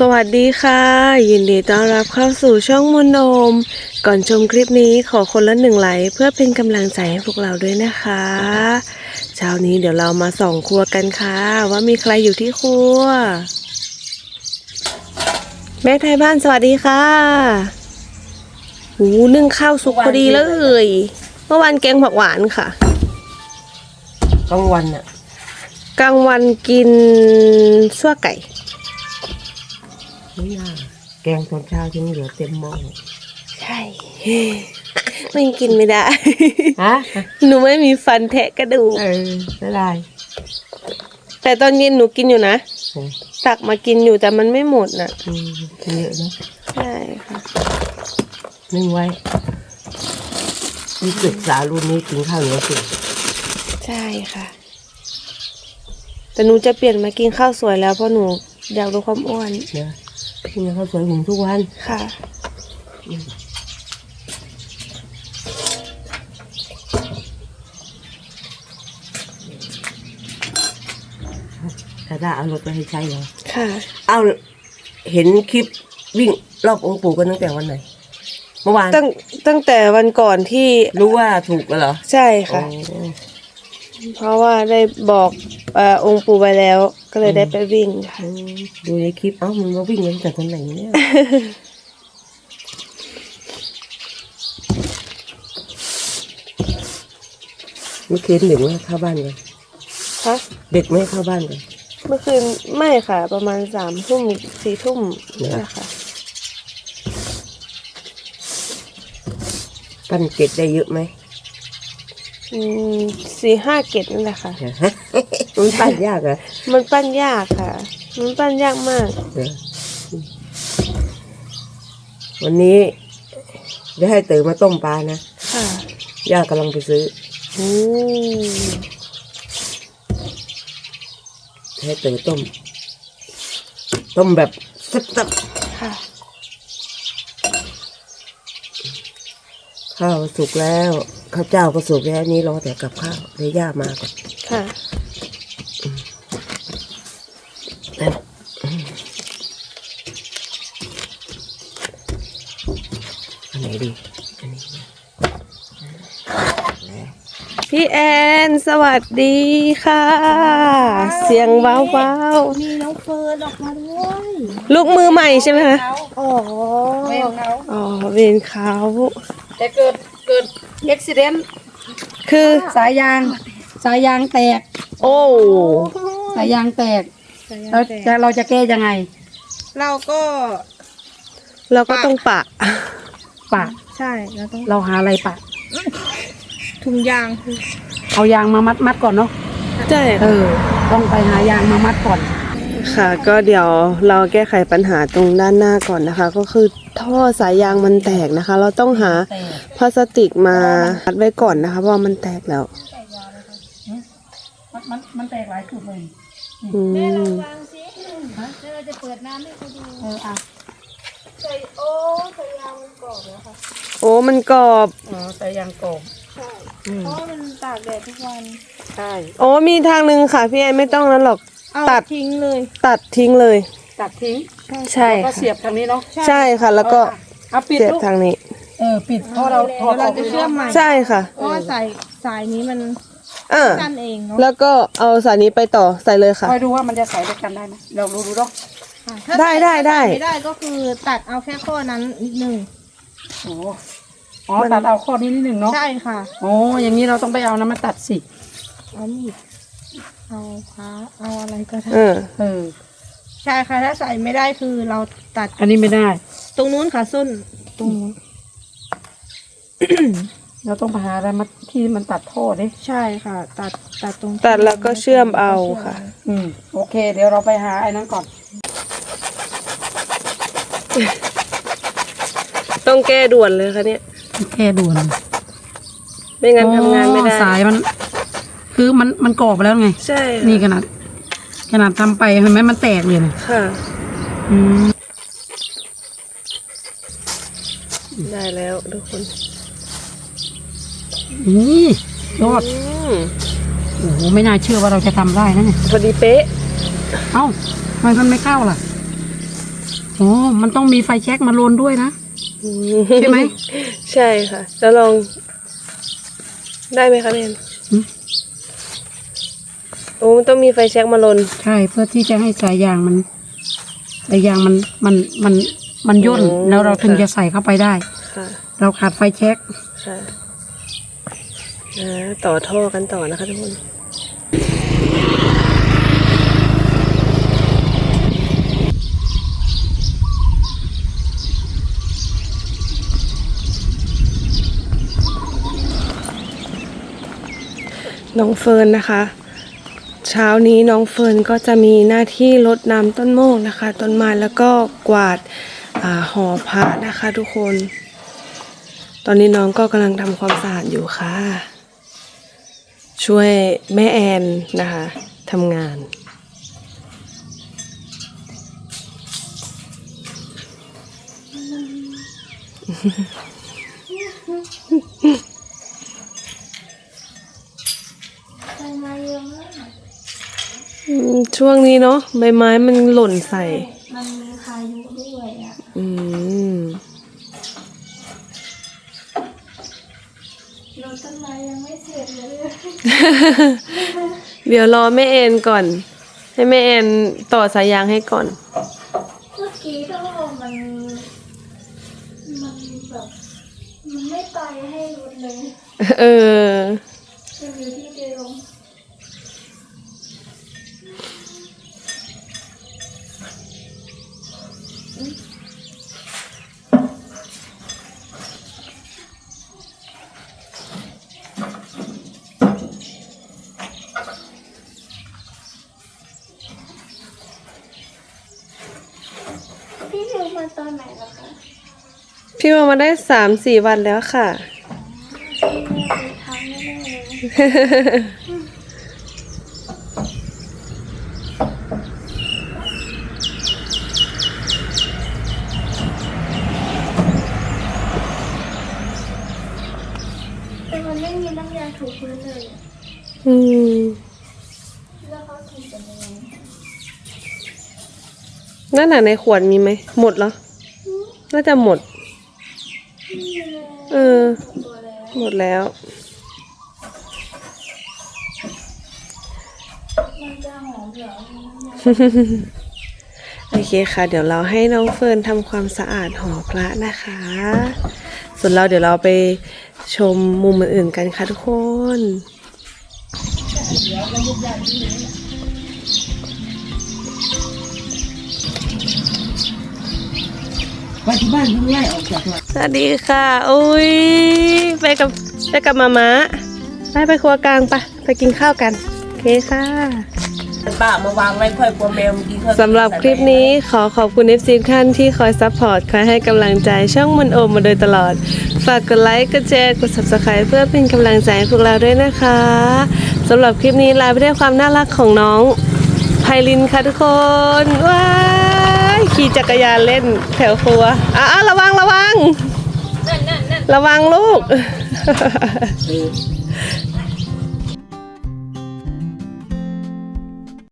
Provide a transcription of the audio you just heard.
สวัสดีค่ะ ยินดีต้อนรับเข้าสู่ช่องมนโนม ก่อนชมคลิปนี้ขอคนละหนึ่งไลค์เพื่อเป็นกำลังใจให้พวกเราด้วยนะคะเช้านี้เดี๋ยวเรามาส่องครัวกันค่ะ ว่ามีใครอยู่ที่ครัว แม่ไทยบ้านสวัสดีค่ะหูนึ่งข้าวสุกพอดีเลย เมื่อวานแกงผักหวานค่ะกลางวันอะกลางวันกินซั่วไก่ ไม่น่าแกงตอนเช้าที่นี่เหลือเต็มหม้อใช่ ไม่กินไม่ได้ ฮะหนูไม่มีฟันแทะกระดูก เออไม่ได้ แต่ตอนเย็นหนูกินอยู่นะเออตักมากินอยู่แต่มันไม่หมดน่ะอืมกินเยอะนะใช่ค่ะนึ่งไว้มีศึกษารุ่นนี้กินข้าวเหนียวสิใช่ค่ะ แต่หนูจะเปลี่ยนมากินข้าวสวยแล้วเพราะหนูอยากลดความอ้วนเดี๋ยว กินข้าวสวยหุงทุกวันค่ะแต่ถ้าเอารถไปให้ใช้เหรอค่ะ เอาเห็นคลิปวิ่งรอบองค์ปู่กันตั้งแต่วันไหน เมื่อวานตั้งตั้งแต่วันก่อนที่รู้ว่าถูกแล้วเหรอ ใช่ค่ะโอ้เพราะว่าได้บอกเออองค์ปู่ไปแล้ว ก็เลยได้ไปวิ่งค่ะอืมดูในคลิปเอ้ามันมาวิ่งกันแต่ตอนไหนเนี่ยเมื่อคืนเด็กไม่ให้เข้าบ้านกันคะเด็กไม่ให้เข้าบ้านกันเมื่อคืนไม่ค่ะ ประมาณสามทุ่มสี่ทุ่มเหรอนะคะปั้นเกล็ดได้เยอะไหมอืมสี่ห้าเกตนั่นแหละค่ะ มันปั้นยากเหรอะมันปั้นยากค่ะ มันปั้นยากมาก วันนี้จะให้เต๋อมาต้มปลานะค่ะย่ากำลังไปซื้อโอ้ให้เต๋อต้ม ต้มแบบสับค่ะๆข้าวสุกแล้ว ข้าวเจ้าก็สุกแล้วนี่รอแต่กับข้าวเดี๋ยวย่ามาก่อนค่ะ นั่นอันไหนดีอันนี้ดี พี่แอน สวัสดีค่ะ เสียงว้าวว้าวมีน้องเฟิร์นออกมาด้วยๆลูกมือใหม่ใช่ไหมคะอ๋อเวนเขาอ๋อเวรเขาแต่เกิดเกิดอุบิเหตุคือสายยาง สายยางแตก โอ้สายยางแตกแล้วจะเราจะแก้ยังไง เราก็ เราก็ต้องปะปะใช่เราต้องเราหาอะไรปะ ถุงยางเอายางมามัดมัดก่อนเนาะใช่เออ ต้องไปหายางมามัดก่อน ค่ะ ก็เดี๋ยวเราแก้ไขปัญหาตรงด้านหน้าก่อนนะคะ ก็คือท่อสายยางมันแตกนะคะ เราต้องหาแตกพลาสติกมามัดไว้ก่อนนะคะเพราะว่ามันแตกแล้วมันมันมันแตกหลายจุดเลยอืมเอออะโอ้มันกรอบอ๋อสายยางกรอบ เพราะว่ามันตากแดดทุกวัน ใช่ โอ้มีทางหนึ่งค่ะ พี่แอนไม่ต้องนั้นหรอก เอาตัด ทิ้งเลย ตัดทิ้งเลย ตัดทิ้งใช่แล้วก็ค่ะเสียบทางนี้เนาะใช่ค่ะ แล้วก็เอาปิดเสียบลูกทางนี้ เออปิดเพราะเราถอดอเราอกจะเชื่อมใหม่ ใช่ค่ะเพราะว่าสายสายนี้มันอ่าสั้นเองเนาะแล้วก็เอาสายนี้ไปต่อใส่เลยค่ะ คอยดูว่ามันจะใส่ด้วยกันได้ไหมเราดูดูเนาะค่ะถ้าได้ได้ได้ใส่ไม่ได้ก็คือตัดเอาแค่ข้อนั้นนิดนึงโอ้ อ๋อตัดเอาข้อนี้นิดหนึ่งเนาะใช่ค่ะโอ้อย่างนี้เราต้องไปเอาน้ำมาตัดสิเอามีดเอาพ้าเอาอะไรก็ได้เออ เออ ใช่ค่ะถ้าใส่ไม่ได้คือเราตัดอันนี้ไม่ได้ ตรงนู้นค่ะส้นตรงนู้น เราต้องไปหาอะไรมาที่มันตัดท่อดิใช่ค่ะ ตัดตัดตรงที่ตัดแล้วก็เชื่อมเอาค่ะ อืมโอเค เดี๋ยวเราไปหาไอ้นั้นก่อน ต้องแก้ด่วนเลยค่ะเนี่ย แค่ด่วน ไม่งั้นทำงานไม่ได้ สายมัน คือมันมันกรอบไปแล้วไง ใช่ค่ะนี่ขนาด ขนาดทำไปเห็นไหมมันแตกเลยนะค่ะ อืม ได้แล้วทุกคน นี่ยอดอืมโอ้โหไม่น่าเชื่อว่าเราจะทำได้นะเนี่ย พอดีเป๊ะ เอ้าทำไมมันไม่เข้าล่ะอ๋อมันต้องมีไฟแช็กมาลนด้วยนะ ใช่ไหมใช่ค่ะ แล้วลอง ได้ไหมคะเมนหืมโอ้มันต้องมีไฟแช็กมาลน ใช่ เพื่อที่จะให้สายยางมันสายยางมันมันมันมันย่นโอ้แล้วเราถึงค่ะ จะใส่เข้าไปได้ ค่ะเราขาดไฟแช็กค่ะนะต่อท่อกันต่อนะคะทุกคน น้องเฟิร์นนะคะ เช้านี้น้องเฟิร์นก็จะมีหน้าที่รดน้ำต้นโมกนะคะ ต้นไม้แล้วก็กวาดาหอพระนะคะทุกคน ตอนนี้น้องก็กำลังทำความสะอาดอยู่ค่ะ ช่วยแม่แอนนะคะทำงานไช่วงนี้เนาะใบไม้มันหล่นใส่ มันมีพายุด้วยอะ อืมรถต้นไม้ยังไม่เสร็จเลย เดี๋ยวรอแม่แอนก่อน ให้แม่แอนต่อสายยางให้ก่อน เมื่อกี้ก็มัน มันแบบมันไม่ไปให้รถเลย เออ มันอยู่ที่เดิม พี่มามาได้สามสี่วันแล้วค่ะพี่แม่ไปทำแน่ๆเลยแต่มันไม่มีน้ำยาถูพื้นเลยอะอืม แล้วเขาถูกันยังไงนั่นน่ะในขวดมีไหม หมดแล้วน่าจะหมดนี่ เลยเออตัวแล้วหมดแล้วมันจะหอมเหรอมีน้ำยาโอเคค่ะ เดี๋ยวเราให้น้องเฟิร์นทำความสะอาดหอพระนะคะ ส่วนเราเดี๋ยวเราไปชมมุมอื่นๆกันค่ะทุกคน ไปที่บ้านเพิ่งไล่ออกจากหลักสวัสดีค่ะอุ้ยไปกับไปกับมาม้าไปไปครัวกลางปะไปกินข้าวกันโอเคค่ะป้ามาวางไว้ค่อยกลัวแมวมันกินข้าวสำหรับคลิปนี้ขอขอบคุณ FC ทุกท่านที่คอยซัพพอร์ตคอยให้กำลังใจช่องมันโอมมาโดยตลอด ฝากกดไลค์กดแชร์กด subscribe เพื่อเป็นกำลังใจให้พวกเราด้วยนะคะสำหรับคลิปนี้ลาไปด้วยความน่ารักของน้องไพลินค่ะทุกคนว้าย ขี่จักรยานเล่นแถวครัวอ้าวระวังระวังระวังลูกเออ